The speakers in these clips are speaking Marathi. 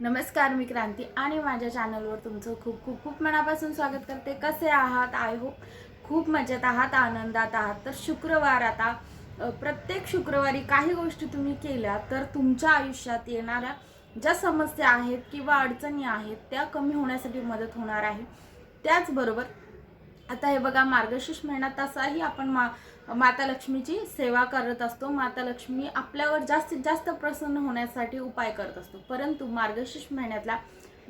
नमस्कार मी क्रांती आणि माझ्या चॅनलवर तुमचं खूप खूप खूप मनापासून स्वागत करते. कसे आहात? आय होप खूप मजेत आहात आनंदात आहात. तर शुक्रवार आता प्रत्येक शुक्रवारी काही गोष्टी तुम्ही केल्या तर तुमच्या आयुष्यात येणाऱ्या ज्या समस्या आहेत किंवा अडचणी आहेत त्या कमी होण्यासाठी मदत होणार आहे. त्याचबरोबर आता हे बघा मार्गशीर्ष महिना तसाही आपण मा माता लक्ष्मीची सेवा करत असतो. माता लक्ष्मी आपल्यावर जास्तीत जास्त प्रसन्न होण्यासाठी उपाय करत असतो. परंतु मार्गशीर्ष महिन्यातला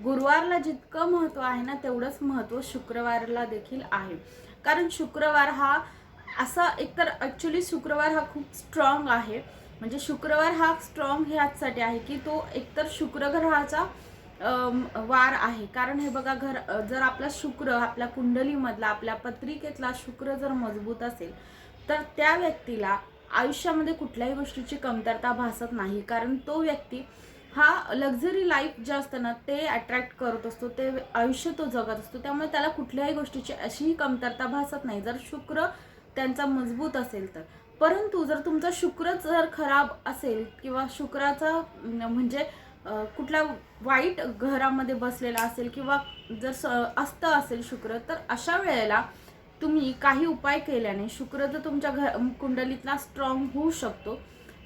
गुरुवारला जितकं महत्त्व आहे ना तेवढंच महत्त्व शुक्रवारला देखील आहे. कारण शुक्रवार हा असा एकतर ॲक्च्युली शुक्रवार हा खूप स्ट्रॉंग आहे. म्हणजे शुक्रवार हा स्ट्रॉंग ह्याचसाठी आहे की तो एकतर शुक्र ग्रहाचा वार आहे. कारण हे बघा घर जर आपला शुक्र आपल्या कुंडलीमधला आपल्या पत्रिकेतला शुक्र जर मजबूत असेल तर त्या व्यक्तीला आयुष्यामध्ये कुठल्याही गोष्टीची कमतरता भासत नाही. कारण तो व्यक्ती हा लक्झरी लाईफ जे असतं ना ते अट्रॅक्ट करत असतो ते आयुष्य तो जगत असतो. त्यामुळे त्याला कुठल्याही गोष्टीची अशीही कमतरता भासत नाही. जर शुक्र त्यांचा मजबूत असेल तर. परंतु जर तुमचा शुक्रच जर खराब असेल किंवा शुक्राचा म्हणजे कुठल्या वाईट घरामध्ये बसलेला असेल किंवा जर स अस्त असेल शुक्र तर अशा वेळेला तुम्ही काही उपाय केल्याने शुक्र जर तुमच्या घ कुंडलीतला स्ट्रॉंग होऊ शकतो.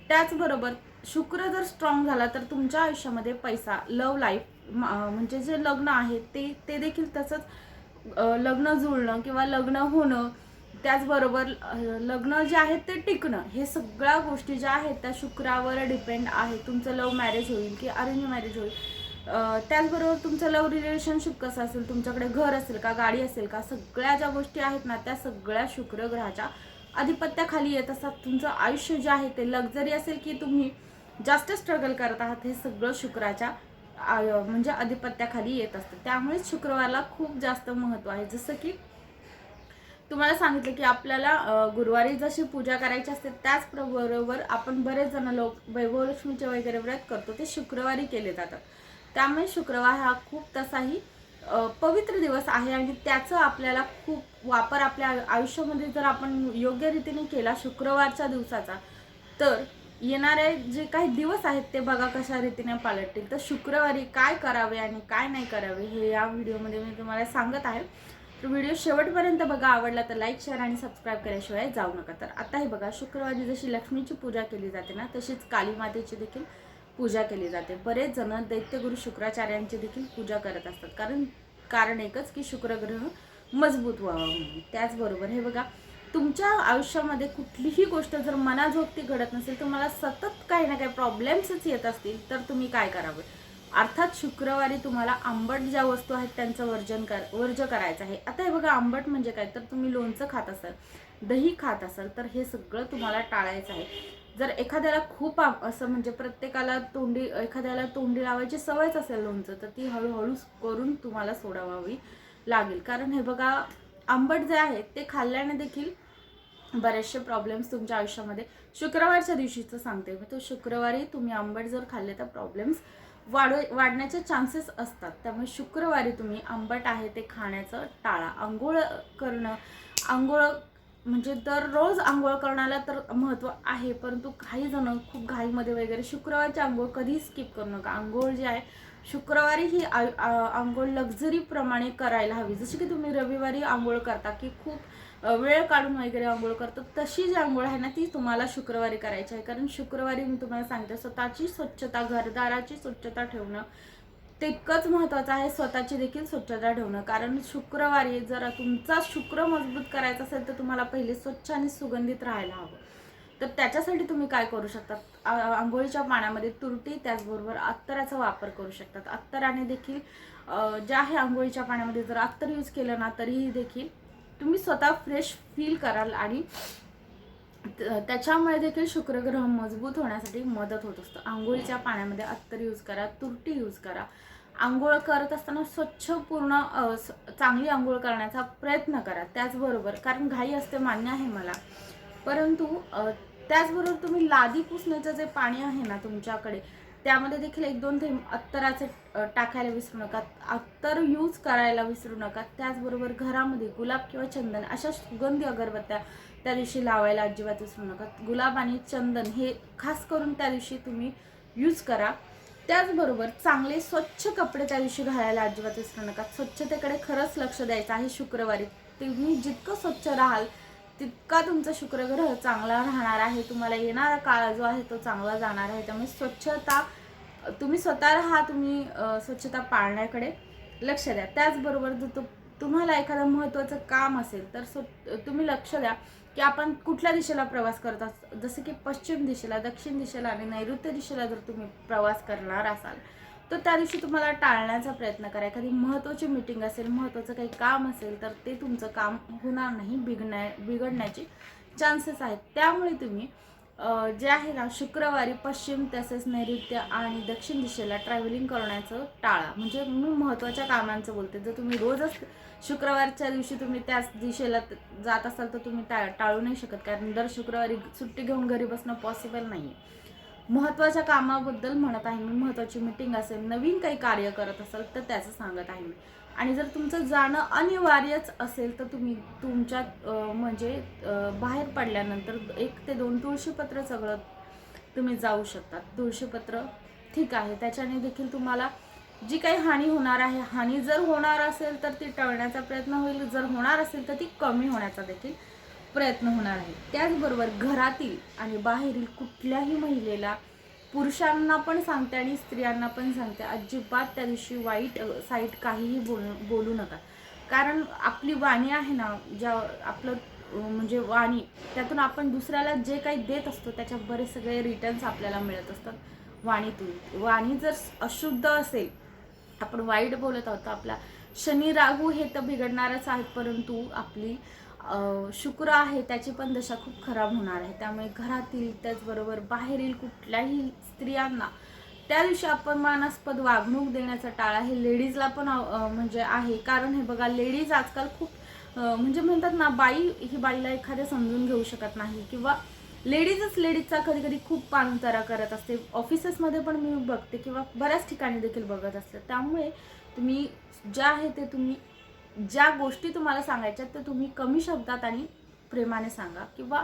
त्याचबरोबर शुक्र जर स्ट्रॉंग झाला तर तुमच्या आयुष्यामध्ये पैसा लव लाईफ म्हणजे जे लग्न आहे ते ते देखील तसंच लग्न जुळणं किंवा लग्न होणं त्याचबरोबर लग्न जे आहेत ते टिकणं हे सगळ्या गोष्टी ज्या आहेत त्या शुक्रावर डिपेंड आहे. तुमचं लव मॅरेज होईल की अरेंज मॅरेज होईल. त्याचबरोबर तुमचं लव्ह रिलेशनशिप कसं असेल तुमच्याकडे घर असेल का गाडी असेल का सगळ्या ज्या गोष्टी आहेत ना त्या सगळ्या शुक्र ग्रहाच्या आधिपत्याखाली येत असतात. तुमचं आयुष्य जे आहे ते लक्झरी असेल की तुम्ही जास्त स्ट्रगल करत आहात हे सगळं शुक्राच्या आय- म्हणजे आधिपत्याखाली येत असतं. त्यामुळेच शुक्रवारला खूप जास्त महत्त्व आहे. जसं की तुम्हाला सांगितलं की आपल्याला गुरुवारी जशी पूजा करायची असते त्याचबरोबर आपण बरेच जण लोक वैभवलक्ष्मीचे वगैरे व्रत करतो ते शुक्रवारी केले जातात. त्यामुळे शुक्रवार हा खूप तसाही पवित्र दिवस आहे आणि त्याचं आपल्याला खूप वापर आपल्या आयुष्यामध्ये जर आपण योग्य रीतीने केला शुक्रवारच्या दिवसाचा तर येणारे जे काही दिवस आहेत ते बघा कशा रीतीने पालटतील. तर शुक्रवारी काय करावे आणि काय नाही करावे हे या व्हिडिओमध्ये मी तुम्हाला सांगत आहे. तर व्हिडिओ शेवटपर्यंत बघा आवडला तर लाईक शेअर आणि सबस्क्राईब केल्याशिवाय जाऊ नका. तर आता हे बघा शुक्रवारी जशी लक्ष्मीची पूजा केली जाते ना तशीच काली मातेची देखील पूजा केली जाते. बरेच जण दैत्यगुरु शुक्राचार्यांची देखील पूजा करत असतात. कारण कारण एकच की शुक्रग्रह मजबूत व्हावा म्हणून. त्याचबरोबर हे बघा तुमच्या आयुष्यामध्ये कुठलीही गोष्ट जर मनाजोगती घडत नसेल तुम्हाला सतत काही ना काही प्रॉब्लेम्सच येत असतील तर तुम्ही काय करावे? अर्थात शुक्रवारी तुम्हाला आंबट ज्या वस्तू आहेत त्यांचं वर्जन कर वर्ज करायचं आहे. आता हे बघा आंबट म्हणजे काय? तर तुम्ही लोणचं खात असाल दही खात असाल तर हे सगळं तुम्हाला टाळायचं आहे. जर एखाद्याला खूप असं म्हणजे प्रत्येकाला तोंडी एखाद्याला तोंडी लावायची सवयच असेल लोणचं तर ती हळूहळू करून तुम्हाला सोडावावी लागेल. कारण हे बघा आंबट जे आहे ते खाल्ल्याने देखील बरेचसे प्रॉब्लेम्स तुमच्या आयुष्यामध्ये शुक्रवारच्या दिवशीचं सांगते. मी तो शुक्रवारी तुम्ही आंबट जर खाल्ले तर प्रॉब्लेम्स वाढ वाढण्याचे चान्सेस असतात. त्यामुळे शुक्रवारी तुम्ही आंबट आहे ते खाण्याचं टाळा. आंघोळ करणं आंघोळ म्हणजे दररोज आंघोळ करण्याला तर महत्त्व आहे परंतु काही जण खूप घाईमध्ये वगैरे शुक्रवारची आंघोळ कधीही स्किप करू नका. आंघोळ जी आहे शुक्रवारी ही आंघोळ लक्झरीप्रमाणे करायला हवी. जशी की तुम्ही रविवारी आंघोळ करता की खूप वेळ काढून वगैरे आंघोळ करतो तशी जी आंघोळ आहे ना ती तुम्हाला शुक्रवारी करायची आहे. कारण शुक्रवारी मी तुम्हाला सांगते स्वतःची स्वच्छता घरदाराची स्वच्छता ठेवणं तितकंच महत्त्वाचं आहे स्वतःची देखील स्वच्छता ठेवणं. कारण शुक्रवारी जर तुमचा शुक्र मजबूत करायचा असेल तर तुम्हाला पहिले स्वच्छ आणि सुगंधित राहायला हवं. तर त्याच्यासाठी तुम्ही काय करू शकतात? आंघोळीच्या पाण्यामध्ये तुरटी त्याचबरोबर अत्तराचा वापर करू शकतात. अत्तराने देखील जे आहे आंघोळीच्या पाण्यामध्ये जर अत्तर यूज केलं ना तरीही देखील तुम्ही स्वतः फ्रेश फील कराल आणि त्याच्यामुळे देखील शुक्रग्रह मजबूत होण्यासाठी मदत होत असतं. आंघोळीच्या पाण्यामध्ये अत्तर यूज करा तुरटी यूज करा. आंघोळ करत असताना स्वच्छ पूर्ण चांगली आंघोळ करण्याचा प्रयत्न करा. त्याचबरोबर कारण घाई असते मान्य आहे मला. परंतु त्याचबरोबर तुम्ही लादी पुसण्याचं जे पाणी आहे ना तुमच्याकडे त्यामध्ये देखील एक दोन थेंब अत्तराचे टाकायला विसरू नका. अत्तर यूज करायला विसरू नका. त्याचबरोबर घरामध्ये गुलाब किंवा चंदन अशा सुगंधी अगरबत्त्या त्या दिवशी लावायला अजिबात विसरू नका. गुलाब आणि चंदन हे खास करून त्या दिवशी तुम्ही यूज करा. त्याचबरोबर चांगले स्वच्छ कपडे त्या दिवशी घालायला अजिबात विसरू नका. स्वच्छतेकडे खरंच लक्ष द्यायचं आहे शुक्रवारी. तुम्ही जितकं स्वच्छ राहाल तितका तुमचा शुक्रग्रह चांगला राहणार आहे तुम्हाला येणारा काळ जो आहे तो चांगला जाणार आहे. त्यामुळे स्वच्छता तुम्ही स्वतः राहा तुम्ही स्वच्छता पाळण्याकडे लक्ष द्या. त्याचबरोबर जर तु तुम्हाला एखादं महत्त्वाचं काम असेल तर स्व तुम्ही लक्ष द्या की आपण कुठल्या दिशेला प्रवास करत असतो जसं की पश्चिम दिशेला दक्षिण दिशेला आणि नैऋत्य दिशेला जर तुम्ही प्रवास करणार असाल तर त्या दिवशी तुम्हाला टाळण्याचा प्रयत्न करा. एखादी महत्त्वाची मीटिंग असेल महत्त्वाचं काही काम असेल तर ते तुमचं काम होणार नाही बिघडण्या बिघडण्याचे चान्सेस आहेत. त्यामुळे तुम्ही जे आहे ना शुक्रवारी पश्चिम तसेच नैऋत्य आणि दक्षिण दिशेला ट्रॅव्हलिंग करण्याचं टाळा. म्हणजे मी महत्त्वाच्या कामांचं बोलते. जर तुम्ही रोजच शुक्रवारच्या दिवशी तुम्ही त्याच दिशेला जात असाल तर तुम्ही टा टाळू नाही शकत. कारण दर शुक्रवारी सुट्टी घेऊन घरी बसणं पॉसिबल नाही आहे महत्त्वाच्या कामाबद्दल म्हणत आहे मी महत्त्वाची मीटिंग असेल नवीन काही कार्य करत असाल तर त्याचं सांगत आहे मी. आणि जर तुमचं जाणं अनिवार्यच असेल तर तुम्ही तुमच्या म्हणजे बाहेर पडल्यानंतर एक ते दोन तुळशीपत्र सगळं तुम्ही जाऊ शकता. तुळशीपत्र ठीक आहे. त्याच्याने देखील तुम्हाला जी काही हानी होणार आहे हानी जर होणार असेल तर ती टळण्याचा प्रयत्न होईल जर होणार असेल तर ती कमी होण्याचा देखील प्रयत्न होणार आहे. त्याचबरोबर घरातील आणि बाहेरील कुठल्याही महिलेला पुरुषांना पण सांगते आणि स्त्रियांना पण सांगते अजिबात त्या दिवशी वाईट साईट काहीही बोल बोलू नका. कारण आपली वाणी आहे ना ज्या आपलं म्हणजे वाणी त्यातून आपण दुसऱ्याला जे काही देत असतो त्याच्या बरेच सगळे रिटर्न्स आपल्याला मिळत असतात वाणीतून. वाणी जर अशुद्ध असेल आपण वाईट बोलत आहोत तर आपला शनी राहू हे तर बिघडणारच आहेत परंतु आपली शुक्र आहे त्याची पण दशा खूप खराब होणार आहे. त्यामुळे घरातील त्याचबरोबर बाहेरील कुठल्याही स्त्रियांना त्या दिवशी आपण मानास्पद वागणूक देण्याचा टाळा हे लेडीजला पण म्हणजे आहे. कारण हे बघा लेडीज आजकाल खूप म्हणजे म्हणतात ना बाई ही बाईला एखाद्या समजून घेऊ शकत नाही. किंवा लेडीजच लेडीजचा कधी कधी खूप पाणतारा करत असते. ऑफिसेसमध्ये पण मी बघते किंवा बऱ्याच ठिकाणी देखील बघत असते. त्यामुळे तुम्ही ज्या आहे ते तुम्ही ज्या गोष्टी तुम्हाला सांगायच्या त्या तुम्ही कमी शब्दात आणि प्रेमाने सांगा. किंवा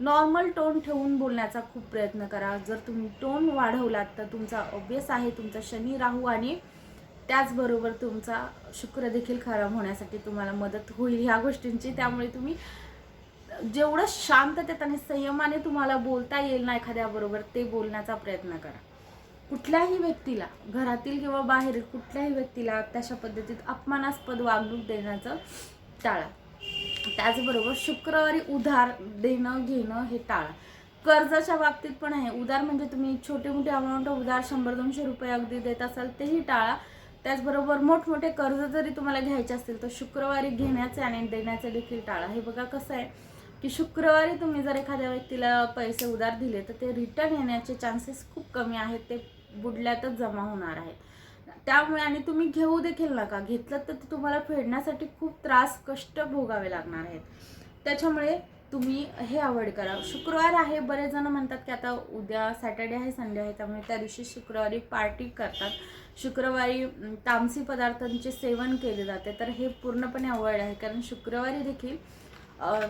नॉर्मल टोन ठेवून बोलण्याचा खूप प्रयत्न करा. जर तुम्ही टोन वाढवलात तर तुमचा ऑब्वियस आहे तुमचा शनी राहू आणि त्याचबरोबर तुमचा शुक्र देखील खराब होण्यासाठी तुम्हाला मदत होईल ह्या गोष्टींची. त्यामुळे तुम्ही जेवढं शांततेत आणि संयमाने तुम्हाला बोलता येईल ना एखाद्याबरोबर ते बोलण्याचा प्रयत्न करा. कुठल्याही व्यक्तीला घरातील किंवा बाहेर कुठल्याही व्यक्तीला तशा पद्धतीत अपमानास्पद वागणूक देण्याचं टाळा. त्याचबरोबर शुक्रवारी उधार देणं घेणं हे टाळा. कर्जाच्या बाबतीत पण आहे. उधार म्हणजे तुम्ही छोटे मोठे अमाऊंट उधार शंभर दोनशे रुपये अगदी देत असाल तेही टाळा. त्याचबरोबर मोठमोठे कर्ज जरी तुम्हाला घ्यायचे असतील तर शुक्रवारी घेण्याचे आणि देण्याचे देखील टाळा. हे बघा कसं आहे की शुक्रवारी तुम्ही जर एखाद्या व्यक्तीला पैसे उधार दिले तर ते रिटर्न येण्याचे चान्सेस खूप कमी आहेत. ते बुडल्यातच जमा होणार आहेत. त्यामुळे आणि तुम्ही घेऊ देखील नका. घेतलं तर ते तुम्हाला फेडण्यासाठी खूप त्रास कष्ट भोगावे लागणार आहेत. त्याच्यामुळे तुम्ही हे अवॉइड करा. शुक्रवार आहे बरेच जण म्हणतात की आता उद्या सॅटर्डे आहे संडे आहे त्यामुळे त्या दिवशी शुक्रवारी पार्टी करतात. शुक्रवारी तामसी पदार्थांचे सेवन केले जाते. तर हे पूर्णपणे अवॉइड आहे. कारण शुक्रवारी देखील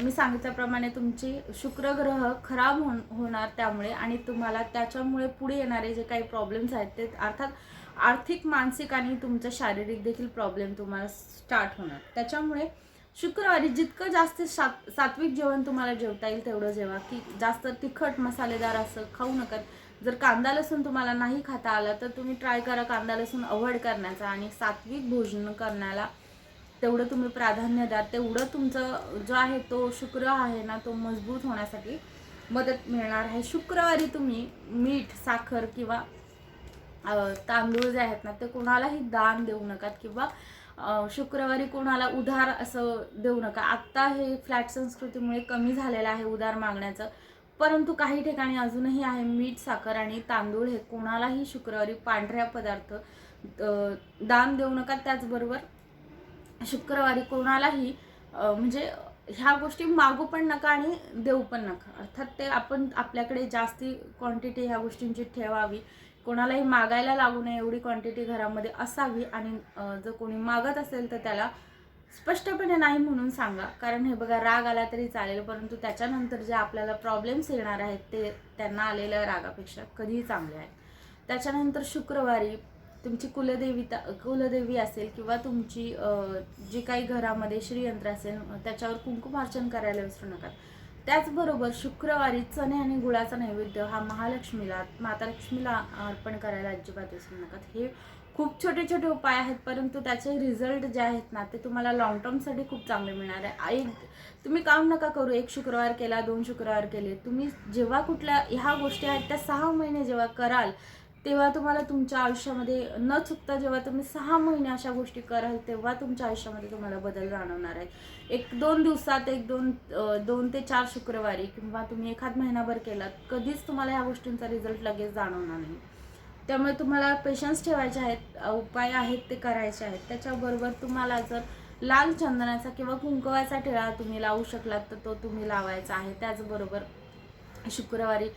मी सांगितल्याप्रमाणे तुमची शुक्रग्रह खराब होण होणार त्यामुळे आणि तुम्हाला त्याच्यामुळे पुढे येणारे जे काही प्रॉब्लेम्स आहेत ते अर्थात आर्थिक मानसिक आणि तुमचं शारीरिक देखील प्रॉब्लेम तुम्हाला स्टार्ट होणार. त्याच्यामुळे शुक्रवारी जितकं जास्त सात सात्विक जेवण तुम्हाला जेवता येईल तेवढं जेवा. की जास्त तिखट मसालेदार असं खाऊ नका. जर कांदा लसूण तुम्हाला नाही खाता आलं तर तुम्ही ट्राय करा कांदा लसूण अवॉइड करण्याचा आणि सात्विक भोजन करण्याला तेवढं तुम्ही प्राधान्य द्या. तेवढं तुमचं जो आहे तो शुक्र आहे ना तो मजबूत होण्यासाठी मदत मिळणार आहे. शुक्रवारी तुम्ही मीठ साखर किंवा तांदूळ जे आहेत ना ते कोणालाही दान देऊ नका किंवा शुक्रवारी कोणाला उधार असं देऊ नका. आत्ता हे फ्लॅट संस्कृतीमुळे कमी झालेलं आहे उधार मागण्याचं. परंतु काही ठिकाणी अजूनही आहे मीठ साखर आणि तांदूळ हे कोणालाही शुक्रवारी पांढऱ्या पदार्थ दान देऊ नका. त्याचबरोबर शुक्रवारी कोणालाही म्हणजे ह्या गोष्टी मागू पण नका आणि देऊ पण नका. अर्थात ते आपण आपल्याकडे जास्ती क्वांटिटी ह्या गोष्टींची ठेवावी. कोणालाही मागायला लागू नये एवढी क्वांटिटी घरामध्ये असावी आणि जर कोणी मागत असेल तर त्याला स्पष्टपणे नाही म्हणून सांगा. कारण हे बघा राग आला तरी चालेल परंतु त्याच्यानंतर जे आपल्याला प्रॉब्लेम्स येणार आहेत ते त्यांना आलेल्या रागापेक्षा कधीही चांगले आहेत. त्याच्यानंतर शुक्रवारी तुमची कुलदेवीता कुलदेवी असेल किंवा तुमची जी काही घरामध्ये श्रीयंत्र असेल त्याच्यावर कुंकुमार्चन करायला विसरू नका. त्याचबरोबर शुक्रवारी चणे आणि गुळाचा नैवेद्य हा महालक्ष्मीला माता लक्ष्मीला अर्पण करायला अजिबात विसरू नका. हे खूप छोटे छोटे उपाय आहेत परंतु त्याचे रिझल्ट जे आहेत ना ते तुम्हाला लॉंग टर्मसाठी खूप चांगले मिळणार आहे. एक तुम्ही काम नका करू. एक शुक्रवार केला दोन शुक्रवार केले. तुम्ही जेव्हा कुठल्या ह्या गोष्टी आहेत त्या सहा महिने जेव्हा कराल तेव्हा तुम्हाला तुमच्या आयुष्यामध्ये न चुकता जेव्हा तुम्ही सहा महिने अशा गोष्टी कराल तेव्हा तुमच्या आयुष्यामध्ये तुम्हाला बदल जाणवणार आहे. एक दोन दिवसात एक दोन दोन ते चार शुक्रवारी किंवा तुम्ही एखाद महिनाभर केलात कधीच तुम्हाला ह्या गोष्टींचा रिझल्ट लगेच जाणवणार नाही. त्यामुळे तुम्हाला पेशन्स ठेवायचे आहेत उपाय आहेत ते करायचे आहेत. त्याच्याबरोबर तुम्हाला जर लाल चंदनाचा किंवा कुंकवाचा टिळा तुम्ही लावू शकलात तर तो तुम्ही लावायचा आहे. त्याचबरोबर शुक्रवारी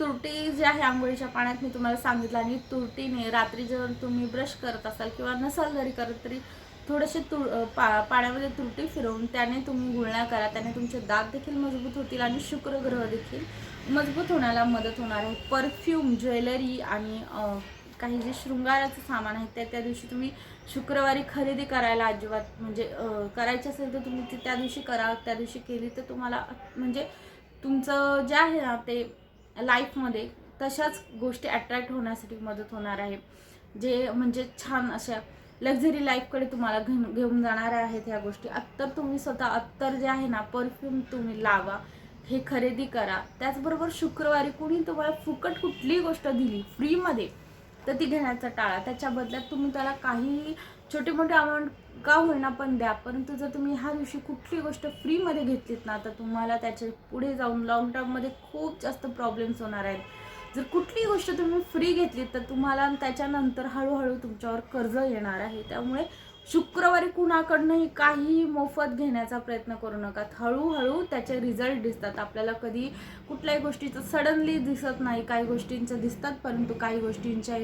तुरटी जी आहे आंघोळीच्या पाण्यात मी तुम्हाला सांगितलं आणि तुरटीने रात्री जर तुम्ही ब्रश करत असाल किंवा नसाल जरी करत तरी थोडेसे तु पा पाण्यामध्ये तुरटी फिरवून त्याने तुम्ही गुळण्या करा. त्याने तुमचे दात देखील मजबूत होतील आणि शुक्र ग्रह देखील मजबूत होण्याला मदत होणार आहे. परफ्यूम ज्वेलरी आणि काही जे शृंगाराचं सामान आहे ते त्या दिवशी तुम्ही शुक्रवारी खरेदी करायला अजिबात म्हणजे करायची असेल तर तुम्ही ती त्या दिवशी करा. त्या दिवशी केली तर तुम्हाला म्हणजे तुमचं जे आहे ना ते लाईफमध्ये तशाच गोष्टी अट्रॅक्ट होण्यासाठी मदत होणार आहे. जे म्हणजे छान अशा लक्झरी लाईफकडे तुम्हाला घेऊन घेऊन जाणाऱ्या आहेत ह्या गोष्टी. अत्तर तुम्ही स्वतः अत्तर जे आहे ना परफ्यूम तुम्ही लावा हे खरेदी करा. त्याचबरोबर शुक्रवारी कुणी तुम्हाला फुकट कुठलीही गोष्ट दिली फ्रीमध्ये तर ती घेण्याचा टाळा. त्याच्या बदल्यात तुम्ही त्याला काही छोटे मोठे अमाऊंट का होईना पण द्या. परंतु जर तुम्ही ह्या दिवशी कुठली गोष्ट फ्रीमध्ये घेतलीत ना तर तुम्हाला त्याचे पुढे जाऊन लॉंग टर्ममध्ये खूप जास्त प्रॉब्लेम्स होणार आहेत. जर कुठली गोष्ट तुम्ही फ्री घेतली तर तुम्हाला त्याच्यानंतर हळूहळू तुमच्यावर कर्ज येणार आहे. त्यामुळे शुक्रवारी कुणाकडनंही काही मोफत घेण्याचा प्रयत्न करू नका. हळूहळू त्याचे रिझल्ट दिसतात. आपल्याला कधी कुठल्याही गोष्टीचं सडनली दिसत नाही. काही गोष्टींचं दिसतात परंतु काही गोष्टींच्या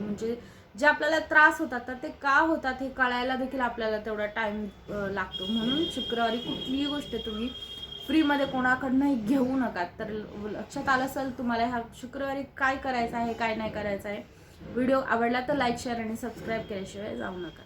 म्हणजे जे आपल्याला त्रास होतात तर ते का होतात हे कळायला देखील आपल्याला तेवढा टाईम लागतो. म्हणून शुक्रवारी कुठलीही गोष्ट तुम्ही फ्रीमध्ये कोणाकडनंही घेऊ नका. तर लक्षात आलं असेल तुम्हाला ह्या शुक्रवारी काय करायचं आहे काय नाही करायचं आहे. व्हिडिओ आवडला तर लाईक शेअर आणि सबस्क्राईब केल्याशिवाय जाऊ नका.